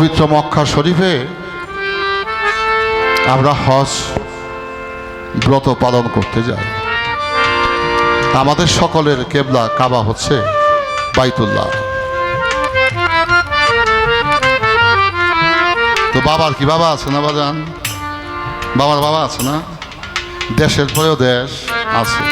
পবিত্র মক্কা শরীফে আমরা হজ ব্রত পালন করতে যাই। আমাদের সকলের কেবলা কাবা হচ্ছে বাইতুল্লাহ। তো বাবার কি বাবা আছে না বাজান? বাবার বাবা আছে না? দেশের পরেও দেশ আছে।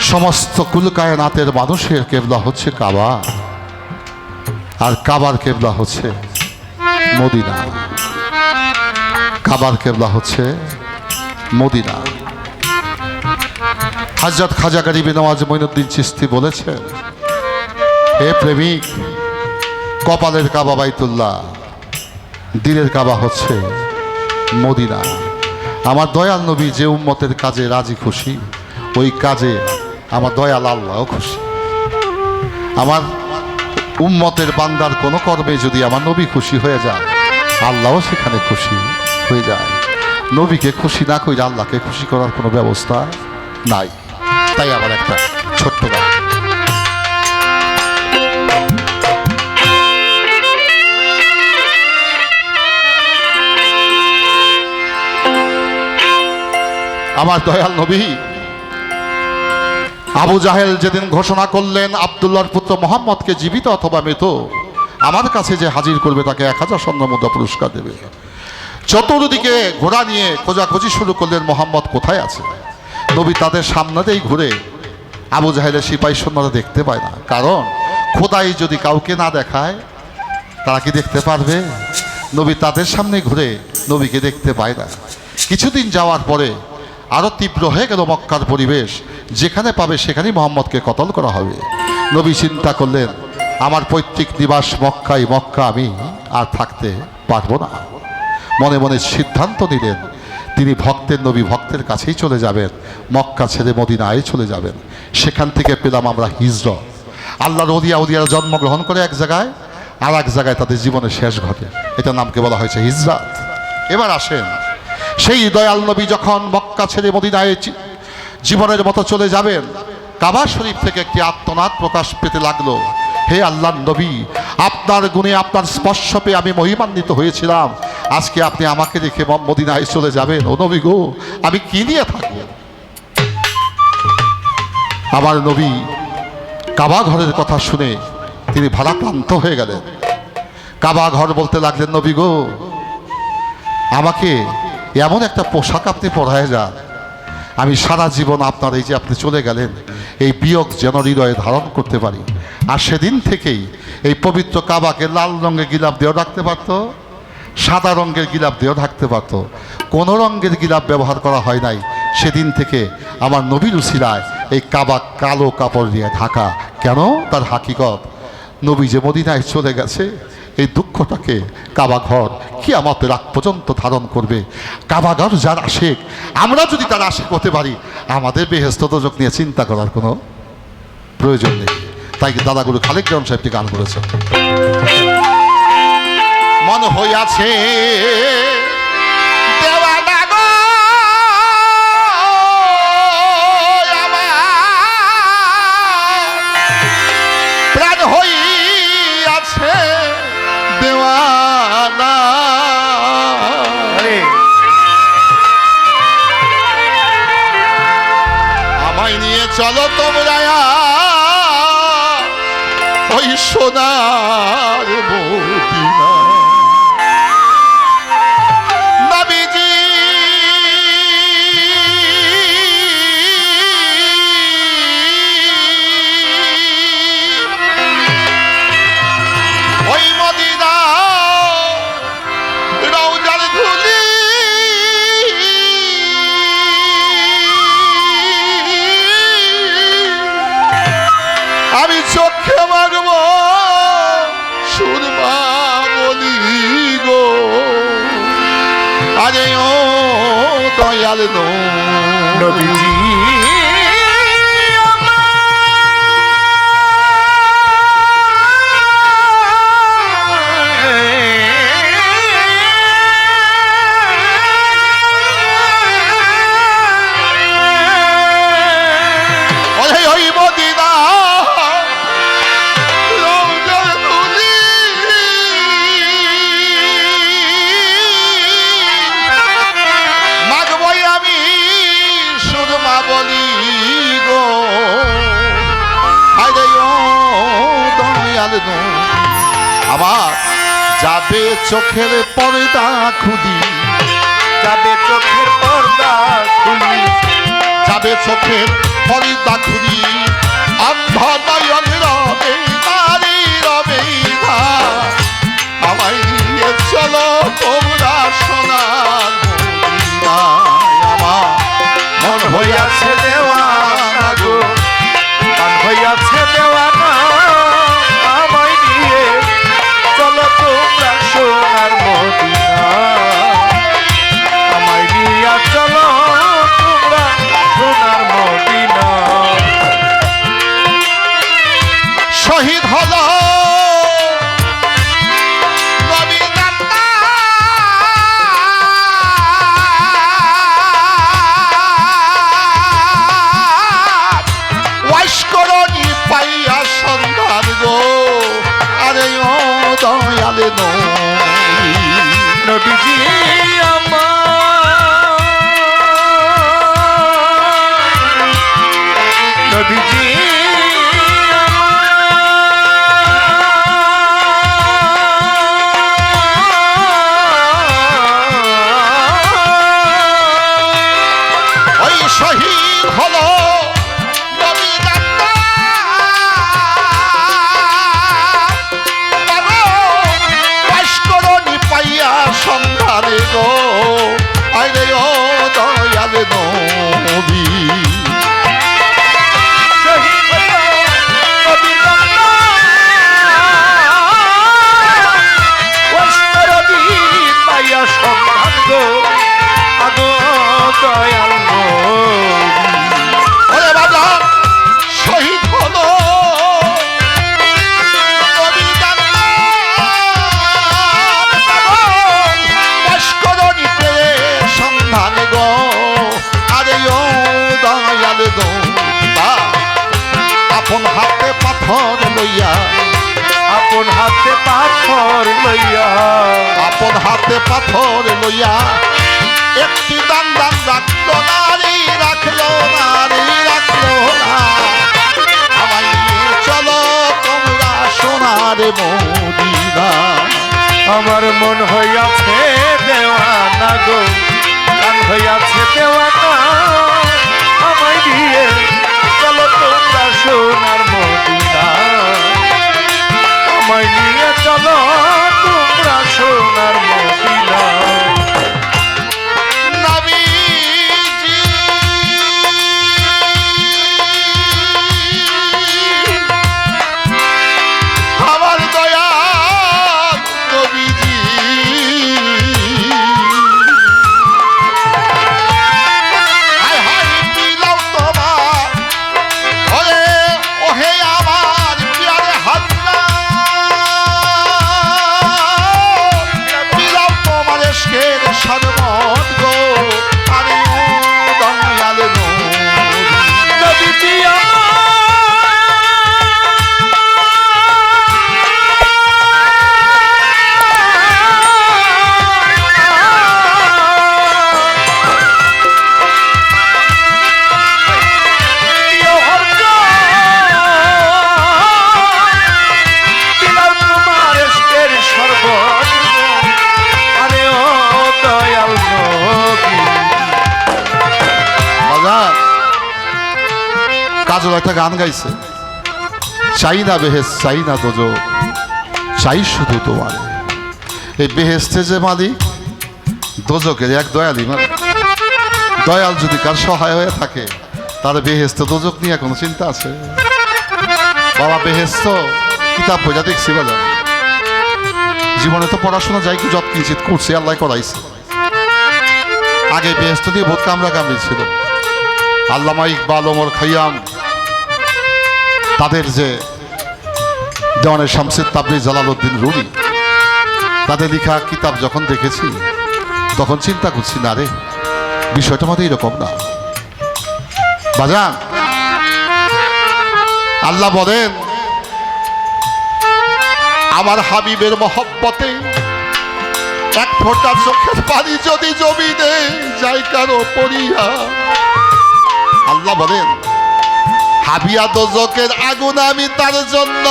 সমস্ত কুলকায়নাতের মানুষের কেবলা হচ্ছে কাবা। আর কাবার কেবলা হচ্ছে মদিনা। কাবার কেবলা হচ্ছে মদিনা। হাজরত খাজা গরিবী নওয়াজ মঈনুদ্দিন চিস্তি বলেছেন, হে প্রেমিক, কপালের কাবা বাইতুল্লাহ, দিলের কাবা হচ্ছে মদিনা। আমার দয়াল নবী যে উম্মতের কাজে রাজি খুশি, ওই কাজে আমার দয়াল আল্লাহও খুশি। আমার উম্মতের বান্দার কোনো কর্মে যদি আমার নবী খুশি হয়ে যায়, আল্লাহও সেখানে খুশি হয়ে যায়। নবীকে খুশি না করে আল্লাহকে খুশি করার কোনো ব্যবস্থা নাই। তাই আমার একটা ছোট্ট গান আমার দয়াল নবী আবু জাহেল যেদিন ঘোষণা করলেন, আবদুল্লাহর পুত্র মোহাম্মদকে জীবিত অথবা মৃত, আমার কাছে যে হাজির করবে তাকে এক হাজার স্বর্ণ মুদ্রা পুরস্কার দেবে। চতুর্দিকে ঘোড়া নিয়ে খোঁজাখুঁজি শুরু করলেন মোহাম্মদ, কোথায় আছে? নবী তাদের সামনেতেই ঘুরে আবু জাহেলের সিপাহী সৈন্যরা দেখতে পায় না। কারণ, খোদাই যদি কাউকে না দেখায়, তারা কি দেখতে পারবে? নবী তাদের সামনে ঘুরে নবীকে দেখতে পায় না। কিছুদিন যাওয়ার পরে আরও তীব্র হয়ে গেল মক্কার পরিবেশ। যেখানে পাবে সেখানেই মোহাম্মদকে কতল করা হবে। নবী চিন্তা করলেন, আমার পৈতৃক নিবাস মক্কাই মক্কা, আমি আর থাকতে পারব না। মনে মনে সিদ্ধান্ত নিলেন, তিনি ভক্তের নবী ভক্তের কাছেই চলে যাবেন, মক্কা ছেড়ে মদিনায় চলে যাবেন। সেখান থেকে পেলাম আমরা হিজর। আল্লাহর ওদিয়া ওদিয়ারা জন্মগ্রহণ করে এক জায়গায়, আর এক জায়গায় তাদের জীবনের শেষ ঘটে। এটা নামকে বলা হয়েছে? হিজরাত। এবার আসেন, সেই দয়াল নবী যখন মক্কা ছেড়ে মদিনায় জীবনের মতো চলে যাবেন। কাবা শরীফ থেকে একটি আত্মনাদ প্রকাশ পেতে লাগল। হে আল্লাহ নবী, আপনার গুণে, আপনার স্পর্শ পেয়ে আমি মহিমান্বিত হয়েছিলাম। আজকে আপনি আমাকে রেখে মদিনায় চলে যাবেন। ও নবী গো, আমি কি নিয়ে থাকব? আমার নবী কাবা ঘরের কথা শুনে তিনি ভারাক্রান্ত হয়ে গেলেন। কাবা ঘর বলতে লাগলেন, নবী গো, আমাকে এমন একটা পোশাক আপনি পরায় যান। আমি সারা জীবন আপনার এই যে আপনি চলে গেলেন, এই বিয়োগ যেন হৃদয়ে ধারণ করতে পারি। আর সেদিন থেকেই এই পবিত্র কাবাকে লাল রঙের গিলাপ দিয়েও রাখতে পারতো, সাদা রঙের গিলাপ দিয়েও ঢাকতে পারতো। কোনো রঙের গিলাপ ব্যবহার করা হয় নাই। সেদিন থেকে আমার নবীর উসিলায় এই কাবা কালো কাপড় দিয়ে ঢাকা। কেন? তার হাকিকত। নবী যে মদিনায় চলে গেছে এই দুঃখটাকে কাবাঘর কি আমাদের রাগ পর্যন্ত ধারণ করবে। কাবাঘর যার আশেক, আমরা যদি তার আশেক হতে পারি, আমাদের বেহেস্ত দোজক নিয়ে চিন্তা করার কোনো প্রয়োজন নেই। তাই কি দাদাগুরু খালেক জন সাহেবটি গান করেছেন? মন হইয়াছে চলো তোমরা ওই সোনার আরে ও দয়াল নো আমার যাবে চোখের পর্দা খুদি যাবে চোখের পর্দা খুদি যাবে চোখের পর্দা খুদি অন্ধ নয়ন রবে নারী রবে ধার। আমায় নিয়ে চলো তোমরা লইয়া। আপন হাতে পাথর লইয়া একটি দান দান রাখল নারী রাখল নারী রাখল না। আমায় চলো তোমরা সোনার মদিনা। আমার মন হইয়াছে দেওয়ানা গো কান হইয়াছে দেওয়ানা। আমায় দিয়ে চলো তোমরা সোনার মদিনা। আমায় নিয়ে কাজল একটা গান গাইছে। চাই না বেহেস চাই না তোজো, চাই শুধু তোমার। এই বেহেস্তে যে মালিক দোজকের এক দয়ালি মানে দয়াল যদি কার সহায় হয়ে থাকে তাহলে বেহেস্ত দোজক নিয়ে কোনো চিন্তা আছে? বাবা বেহেস্ত কিতাব বইটা দেখছি বাজার। জীবনে তো পড়াশোনা যাই কি যত কিঞ্চিত করছে, আল্লাহ করাইছে। আগে বেহেস্ত দিয়ে ভোট কামড়া কামড়ি ছিল। আল্লামা ইকবাল ওমর খৈয়াম তাদের যে দেওয়ানের শামসেদ তাবরি, জালালউদ্দিন রুমি, তাদের লেখা কিতাব যখন দেখেছি, তখন চিন্তা করছি, না রে, বিষয়টা মধ্যে এরকম না। বাজান, আল্লাহ বলেন, আমার হাবিবের মহব্বতে এক ফোঁটা চোখের পানি যদি জমিনে যাই কারও পড়িয়া? আল্লাহ বলেন হাবিয়া দোজকের আগুন আমি তার জন্য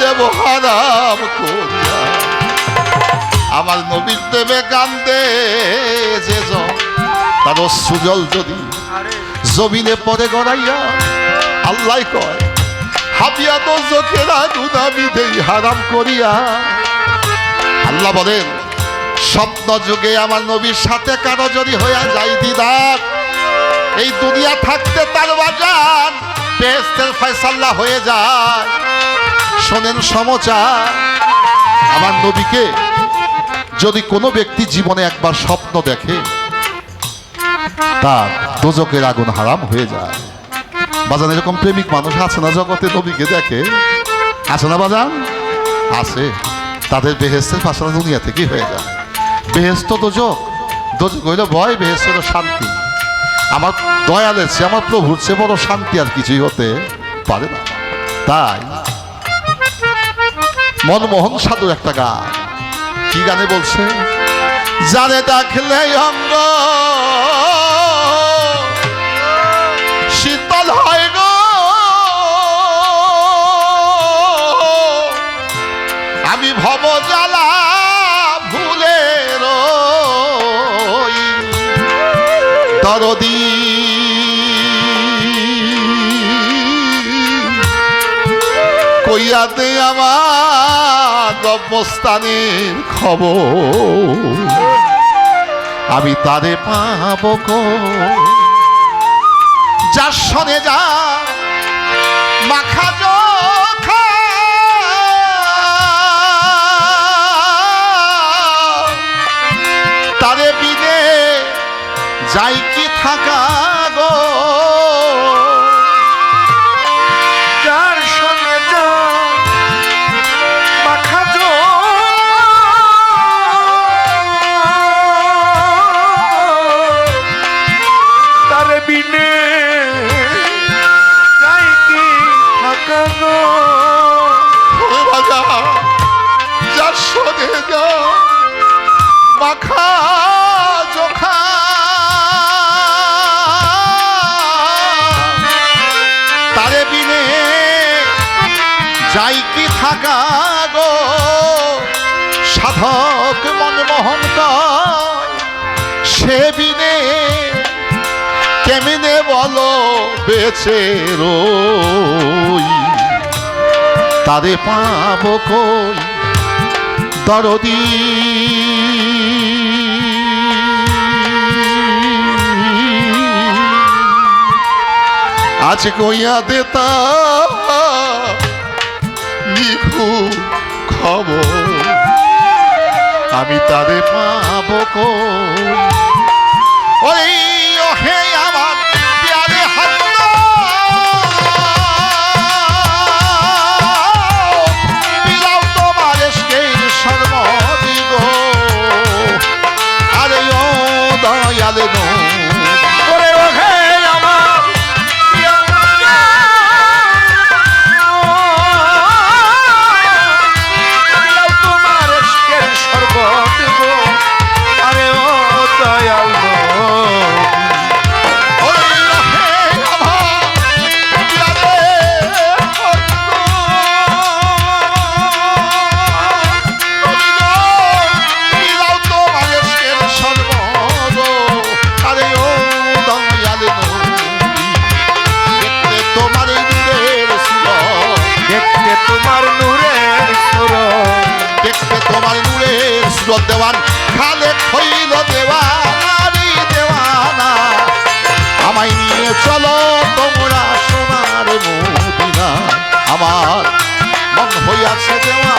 দেব হারাম আমার নবীর দেবে কান্দে যে তার সুজল যদি জমিনে পরে গড়াইয়া, আল্লাহ কয় হাবিয়া তো চোখেরা দুদাবি দেই হারাম করিয়া। আল্লাহ বলেন, স্বপ্ন যুগে আমার নবীর সাথে কারও যদি হইয়া যাই দিদার, এই দুনিয়া থাকতে তার বাজান বেহেস্তের ফয়সাল্লা হয়ে যায়। শোনেন সমাচার আমার নবীকে যদি কোনো ব্যক্তি জীবনে একবার স্বপ্ন দেখে, তার দোজকের আগুন হারাম হয়ে যায়। বাজান, এরকম প্রেমিক মানুষ আছে না জগতে নবীকে দেখে? আছে না বাজান? আছে। তাদের বেহেস্তের ফাঁসলা দুনিয়া থেকেই হয়ে যায়। বেহেস্ত দোজক দোজক হইলে ভয়, বেহেস্ত শান্তি। আমার দয়ালের চেয়ে আমার প্রভুর চেয়ে বড় শান্তি আর কিছুই হতে পারে না। তাই মনমোহন সাধুর একটা গান। কি গানে বলছে? জানে দেখলে অঙ্গ, শীতল হয় গো। আমি ভব জ্বালা ভুলে রই দরদি কইয়াতে আমার অবস্থানের খবর। আমি তারে পাব যার সনে যা মাখা যাই কি থাকা গো। যার সঙ্গে যা মাখা তারে বিনে যাই কি থাকা গো। যার সনে যা মাখা সাধক মনমোহন কয় সে বিনে কেমনে বলো বেঁচে রই? পাব কই দরদি? আজ কইয়া দেতা নিখু খবর। আমি তারে পাবো কই? yaşadım